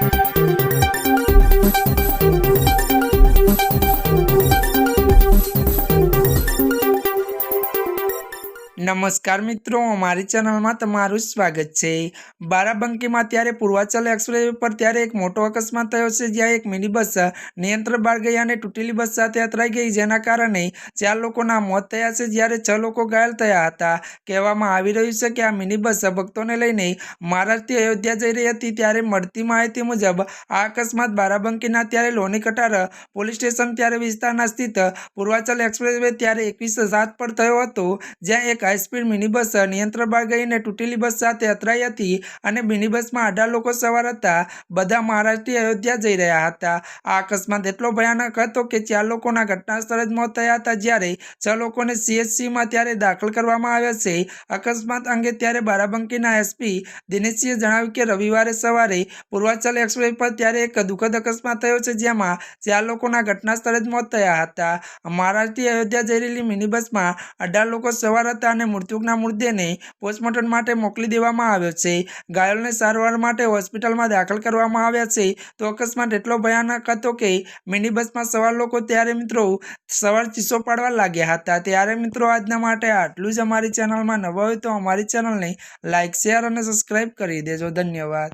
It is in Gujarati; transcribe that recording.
Thank you. નમસ્કાર મિત્રો અમારી ચેનલમાં તમારું સ્વાગત છે. બારાબંકીમાં ત્યારે પૂર્વાચલ એક્સપ્રેસ પર ત્યારે એક મોટો અકસ્માત થયો છે, જ્યાં એક મિની બસ નિયંત્રણ બહાર ગઈ અને તૂટેલી બસ સાથે અથડાઈ ગઈ, જેના કારણે ચાર લોકોના મોત થયા છે, જ્યારે છ લોકો ઘાયલ થયા હતા. કહેવામાં આવી રહ્યું છે કે આ મિની બસ ભક્તોને લઈને મહારાષ્ટ્રથી અયોધ્યા જઈ રહી હતી, ત્યારે મળતી માહિતી મુજબ આ અકસ્માત બારાબંકીના ત્યારે લોની કટાર પોલીસ સ્ટેશન, ત્યારે વિસ્તારના સ્થિત પૂર્વાચલ એક્સપ્રેસ ત્યારે એકવીસ સાત પર થયો હતો, જ્યાં એક હાઈસ્પીડ મિની બસ નિયંત્રણ બહાર ગઈને તૂટેલી બસ સાથે અથડાઈ હતી અને મિની બસમાં અઢાર લોકો સવાર હતા. બધા મહારાષ્ટ્રથી અયોધ્યા જઈ રહ્યા હતા. આ અકસ્માત એટલો ભયાનક હતો કે ચાર લોકોના ઘટના સ્થળે જ મોત થયા હતા જ્યારે છ લોકોને સીએચસીમાં ત્યારે દાખલ કરવામાં આવ્યા છે. અકસ્માત અંગે ત્યારે બારાબંકીના એસપી દિનેશસિંહે જણાવ્યું કે રવિવારે સવારે પૂર્વાચલ એક્સપ્રેસ પર ત્યારે એક દુઃખદ અકસ્માત થયો છે જેમાં ચાર લોકોના ઘટના સ્થળે જ મોત થયા હતા. મહારાષ્ટ્રથી અયોધ્યા જઈ રહેલી મિની બસમાં અઢાર લોકો સવાર હતા અને મૃતકના મૃતદેહને પોસ્ટમોર્ટમ માટે મોકલી દેવામાં આવ્યો છે. ઘાયલોને સારવાર માટે હોસ્પિટલમાં દાખલ કરવામાં આવ્યા છે. તો અકસ્માત એટલો ભયાનક હતો કે મિની બસમાં સવાર લોકો ત્યારે મિત્રો સવાર ચીસો પાડવા લાગ્યા હતા. ત્યારે મિત્રો આજના માટે આટલું જ અમારી ચેનલમાં નવા હોય તો અમારી ચેનલને લાઇક શેર અને સબસ્ક્રાઈબ કરી દેજો. ધન્યવાદ.